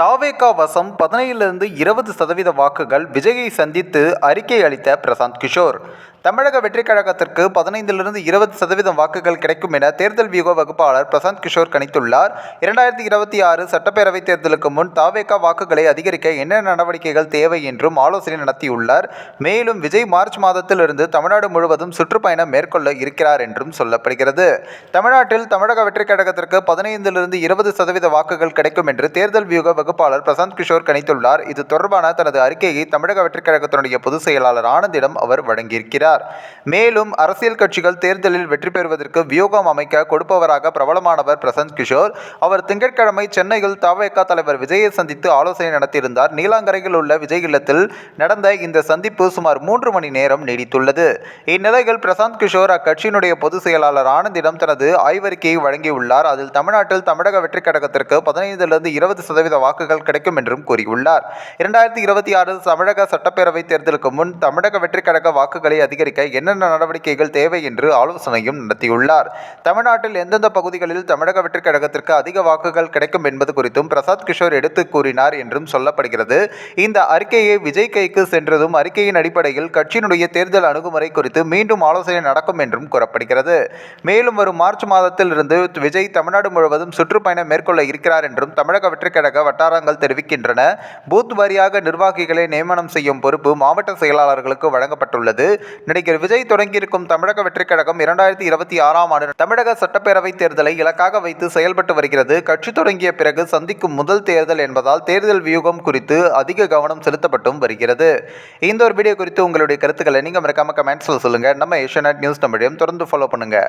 தாவேகா வசம் பதினையிலிருந்து இருபது சதவீத வாக்குகள் விஜயை சந்தித்து அறிக்கை அளித்த பிரசாந்த் கிஷோர். தமிழக வெற்றிக் கழகத்திற்கு பதினைந்திலிருந்து இருபது சதவீதம் வாக்குகள் கிடைக்கும் என தேர்தல் வியூக வகுப்பாளர் பிரசாந்த் கிஷோர் கணித்துள்ளார். இரண்டாயிரத்தி இருபத்தி ஆறு சட்டப்பேரவைத் தேர்தலுக்கு முன் தாவேகா வாக்குகளை அதிகரிக்க என்ன நடவடிக்கைகள் தேவை என்றும் ஆலோசனை நடத்தியுள்ளார். மேலும் விஜய் மார்ச் மாதத்திலிருந்து தமிழ்நாடு முழுவதும் சுற்றுப்பயணம் மேற்கொள்ள இருக்கிறார் என்றும் சொல்லப்படுகிறது. தமிழ்நாட்டில் தமிழக வெற்றிக் கழகத்திற்கு பதினைந்திலிருந்து இருபது சதவீத வாக்குகள் கிடைக்கும் என்று தேர்தல் வியூக வகுப்பாளர் பிரசாந்த் கிஷோர் கணித்துள்ளார். இது தொடர்பான தனது அறிக்கையை தமிழக வெற்றிக் கழகத்தினுடைய பொதுச் செயலாளர் ஆனந்திடம் அவர் வழங்கியிருக்கிறார். மேலும் அரசியல் கட்சிகள் தேர்தலில் வெற்றி பெறுவதற்கு வியூகம் அமைக்க கொடுப்பவராக பிரபலமானவர் பிரசாந்த் கிஷோர். அவர் திங்கட்கிழமை சென்னையில் தவேகா தலைவர் விஜயை சந்தித்து ஆலோசனை நடத்தியிருந்தார். நீலாங்கரையில் உள்ள விஜய் இல்லத்தில் நடந்த இந்த சந்திப்பு சுமார் மூன்று மணி நேரம் நீடித்துள்ளது. இந்நிலையில் பிரசாந்த் கிஷோர் அக்கட்சியினுடைய பொதுச் செயலாளர் ஆனந்திடம் தனது ஆய்வறிக்கையை வழங்கியுள்ளார். அதில் தமிழ்நாட்டில் தமிழக வெற்றி கழகத்திற்கு பதினைந்திலிருந்து இருபது சதவீத வாக்குகள் கிடைக்கும் என்றும் கூறியுள்ளார். இரண்டாயிரத்தி இருபத்தி ஆறு தமிழக சட்டப்பேரவைத் தேர்தலுக்கு முன் தமிழக வெற்றி கழக வாக்குகளை அதிக அதிகரிக்க என்னென்ன நடவடிக்கைகள் தேவை என்று ஆலோசனையும் நடத்தியுள்ளார். தமிழ்நாட்டில் எந்தெந்த பகுதிகளில் தமிழக வெற்றிக் கழகத்திற்கு அதிக வாக்குகள் கிடைக்கும் என்பது குறித்தும் பிரசாத் கிஷோர் எடுத்து கூறினார் என்றும் சொல்லப்படுகிறது. இந்த அறிக்கையை விஜய் கைக்கு சென்றதும் அறிக்கையின் அடிப்படையில் கட்சியினுடைய தேர்தல் அணுகுமுறை குறித்து மீண்டும் ஆலோசனை நடக்கும் என்றும் கூறப்படுகிறது. மேலும் வரும் மார்ச் மாதத்தில் இருந்து விஜய் தமிழ்நாடு முழுவதும் சுற்றுப்பயணம் மேற்கொள்ள இருக்கிறார் என்றும் தமிழக வெற்றிக் கழக வட்டாரங்கள் தெரிவிக்கின்றன. பூத் வாரியாக நிர்வாகிகளை நியமனம் செய்யும் பொறுப்பு மாவட்ட செயலாளர்களுக்கு வழங்கப்பட்டுள்ளது. நடிகர் விஜய் தொடங்கியிருக்கும் தமிழக வெற்றிக் கழகம் இரண்டாயிரத்தி இருபத்தி ஆறாம் ஆண்டு தமிழக சட்டப்பேரவைத் தேர்தலை இலக்காக வைத்து செயல்பட்டு வருகிறது. கட்சி தொடங்கிய பிறகு சந்திக்கும் முதல் தேர்தல் என்பதால் தேர்தல் வியூகம் குறித்து அதிக கவனம் செலுத்தப்பட்டும் வருகிறது. இந்த ஒரு வீடியோ குறித்து உங்களுடைய கருத்துக்களை நீங்கள் மறக்காம கமெண்ட்ஸில் சொல்லுங்கள் நம்ம ஏஷியநெட் நியூஸ் தமிழையும் தொடர்ந்து ஃபாலோ பண்ணுங்கள்